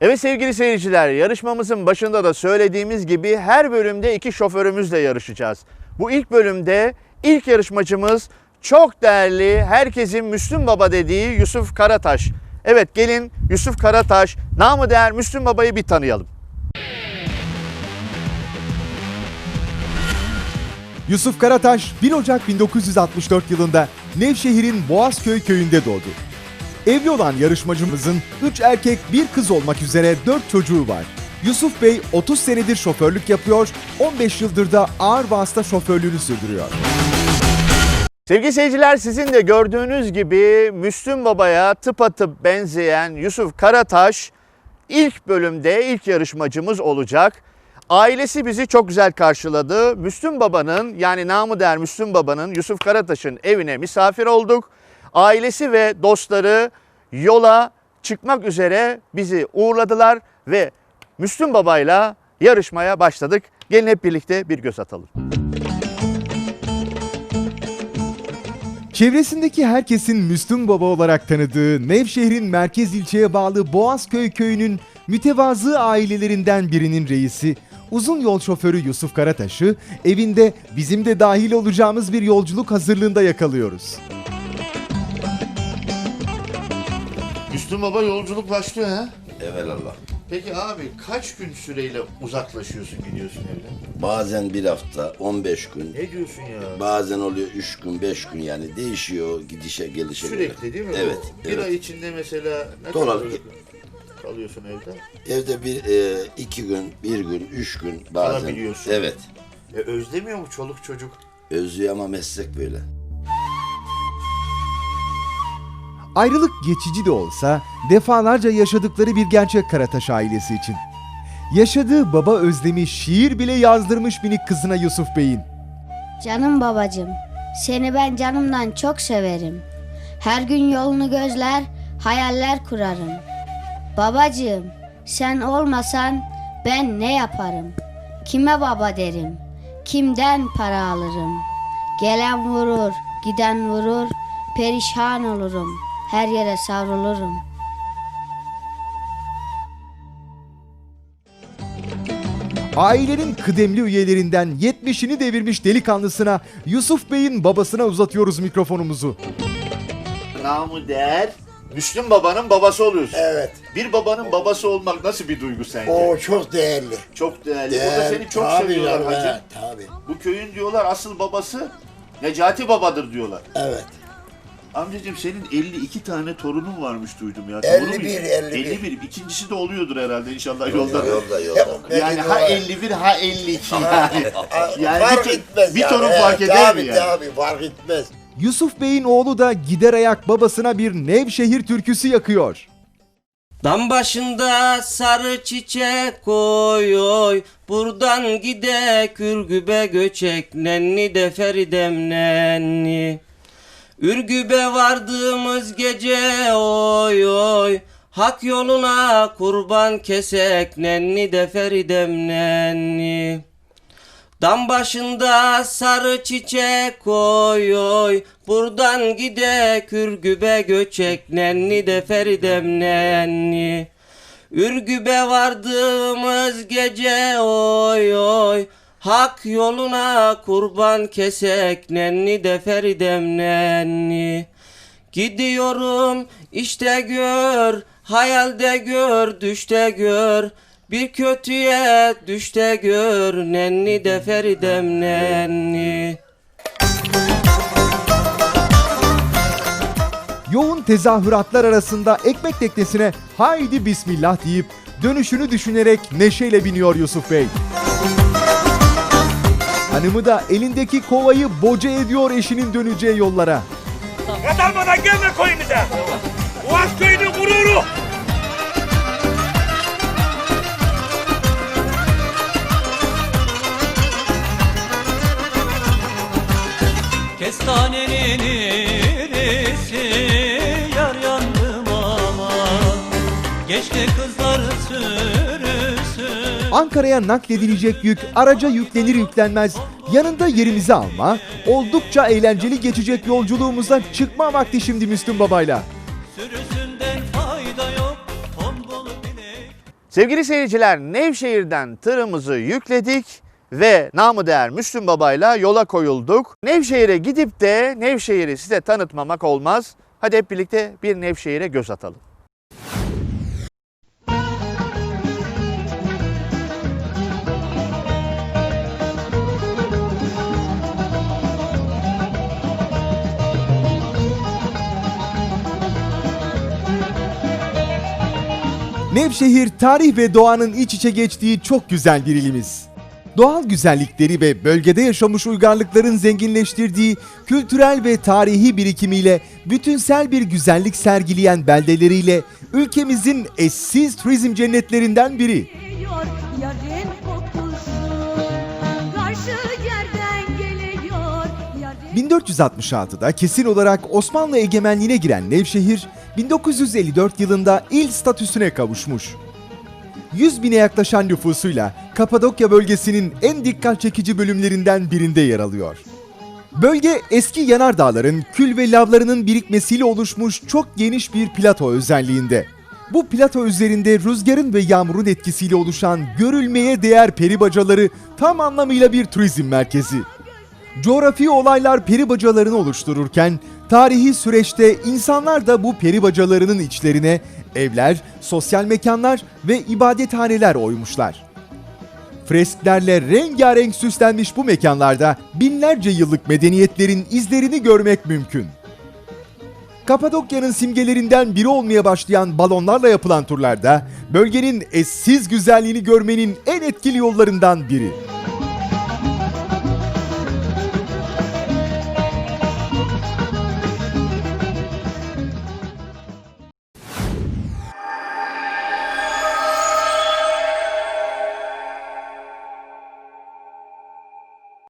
Evet sevgili seyirciler, yarışmamızın başında da söylediğimiz gibi her bölümde iki şoförümüzle yarışacağız. Bu ilk bölümde ilk yarışmacımız çok değerli, herkesin Müslüm Baba dediği Yusuf Karataş. Evet gelin Yusuf Karataş, namı değer Müslüm Baba'yı bir tanıyalım. Yusuf Karataş 1 Ocak 1964 yılında Nevşehir'in Boğazköy köyünde doğdu. Evli olan yarışmacımızın 3 erkek 1 kız olmak üzere 4 çocuğu var. Yusuf Bey 30 senedir şoförlük yapıyor, 15 yıldır da ağır vasıta şoförlüğünü sürdürüyor. Sevgili seyirciler sizin de gördüğünüz gibi Müslüm Baba'ya tıpatıp benzeyen Yusuf Karataş ilk bölümde ilk yarışmacımız olacak. Ailesi bizi çok güzel karşıladı. Müslüm Baba'nın yani namı değer Müslüm Baba'nın Yusuf Karataş'ın evine misafir olduk. Ailesi ve dostları yola çıkmak üzere bizi uğurladılar ve Müslüm Baba'yla yarışmaya başladık. Gelin hep birlikte bir göz atalım. Çevresindeki herkesin Müslüm Baba olarak tanıdığı Nevşehir'in merkez ilçeye bağlı Boğazköy köyünün mütevazı ailelerinden birinin reisi, uzun yol şoförü Yusuf Karataş'ı evinde bizim de dahil olacağımız bir yolculuk hazırlığında yakalıyoruz. Müslüm Baba yolculuk başlıyor ha? Evelallah. Peki abi kaç gün süreyle uzaklaşıyorsun gidiyorsun evden? Bazen bir hafta, 15 gün. Ne diyorsun ya? Bazen oluyor 3 gün, 5 gün yani değişiyor gidişe gelişe. göre. Sürekli değil mi? Evet. Bir evet. ay içinde mesela ne Dolar- kadar kalıyorsun evde? Evde bir, e, iki gün, bir gün, üç gün bazen. Kalabiliyorsun. Evet. E özlemiyor mu çoluk çocuk? Özlüyor ama meslek böyle. Ayrılık geçici de olsa defalarca yaşadıkları bir gerçek Karataş ailesi için. Yaşadığı baba özlemi şiir bile yazdırmış minik kızına Yusuf Bey'in. Canım babacım, seni ben canımdan çok severim. Her gün yolunu gözler, hayaller kurarım. Babacığım, sen olmasan ben ne yaparım? Kime baba derim? Kimden para alırım? Gelen vurur, giden vurur, perişan olurum. Her yere savrulurum. Ailenin kıdemli üyelerinden 70'ini devirmiş delikanlısına Yusuf Bey'in babasına uzatıyoruz mikrofonumuzu. Namı değer Müslüm Baba'nın babası oluyorsun. Evet. Bir babanın babası olmak nasıl bir duygu sence? O çok değerli. Çok değerli. O da Değerli. seni çok Tabii seviyorlar ya, hacı. evet, Tabii. Bu köyün diyorlar asıl babası Necati Baba'dır diyorlar. Evet. Amcacığım senin 52 tane torunun varmış duydum ya. Doğru mu? 51, 51. 51. İkincisi de oluyordur herhalde inşallah yolda. Yolda yolda. Yani ha 51 ha 52 yani. yani fark bir, etmez bir yani. torun Evet, fark eder tabii, mi yani? Tabii fark etmez. Yusuf Bey'in oğlu da gider ayak babasına bir Nevşehir türküsü yakıyor. Dam başında sarı çiçek oy oy Buradan gide Ürgübe göçek Nenni de Feridem nenni Ürgübe vardığımız gece oy oy. Hak yoluna kurban kesek Nenni de Feridem nenni. Dam başında sarı çiçek oy oy. Buradan gide Ürgübe göçek Nenni de Feridem nenni. Ürgübe vardığımız gece oy oy Hak yoluna kurban kesek Nenni de Feridem nenni. Gidiyorum işte gör Hayalde gör düşte gör. Bir kötüye düşte gör Nenni de Feridem nenni. Yoğun tezahüratlar arasında ekmek teknesine haydi bismillah deyip dönüşünü düşünerek neşeyle biniyor Yusuf Bey. Hanımı da elindeki kovayı boca ediyor eşinin döneceği yollara. Katalmadan gelme köyümüze. Ankara'ya nakledilecek yük araca yüklenir yüklenmez yanında yerimizi alma, oldukça eğlenceli geçecek yolculuğumuza çıkma vakti şimdi Müslüm Baba'yla. Sürüsünden fayda yok Tombolu bilek Sevgili seyirciler Nevşehir'den tırımızı yükledik ve namı değer Müslüm Baba'yla yola koyulduk. Nevşehir'e gidip de Nevşehir'i size tanıtmamak olmaz. Hadi hep birlikte bir Nevşehir'e göz atalım. Nevşehir tarih ve doğanın iç içe geçtiği çok güzel bir ilimiz. Doğal güzellikleri ve bölgede yaşamış uygarlıkların zenginleştirdiği kültürel ve tarihi birikimiyle bütünsel bir güzellik sergileyen beldeleriyle ülkemizin eşsiz turizm cennetlerinden biri. 1466'da kesin olarak Osmanlı egemenliğine giren Nevşehir, 1954 yılında il statüsüne kavuşmuş. 100 bine yaklaşan nüfusuyla Kapadokya bölgesinin en dikkat çekici bölümlerinden birinde yer alıyor. Bölge eski yanardağların kül ve lavlarının birikmesiyle oluşmuş çok geniş bir plato özelliğinde. Bu plato üzerinde rüzgarın ve yağmurun etkisiyle oluşan görülmeye değer peri bacaları tam anlamıyla bir turizm merkezi. Coğrafi olaylar peri bacalarını oluştururken tarihi süreçte insanlar da bu peri bacalarının içlerine evler, sosyal mekanlar ve ibadethaneler oymuşlar. Fresklerle rengarenk süslenmiş bu mekanlarda binlerce yıllık medeniyetlerin izlerini görmek mümkün. Kapadokya'nın simgelerinden biri olmaya başlayan balonlarla yapılan turlarda bölgenin eşsiz güzelliğini görmenin en etkili yollarından biri.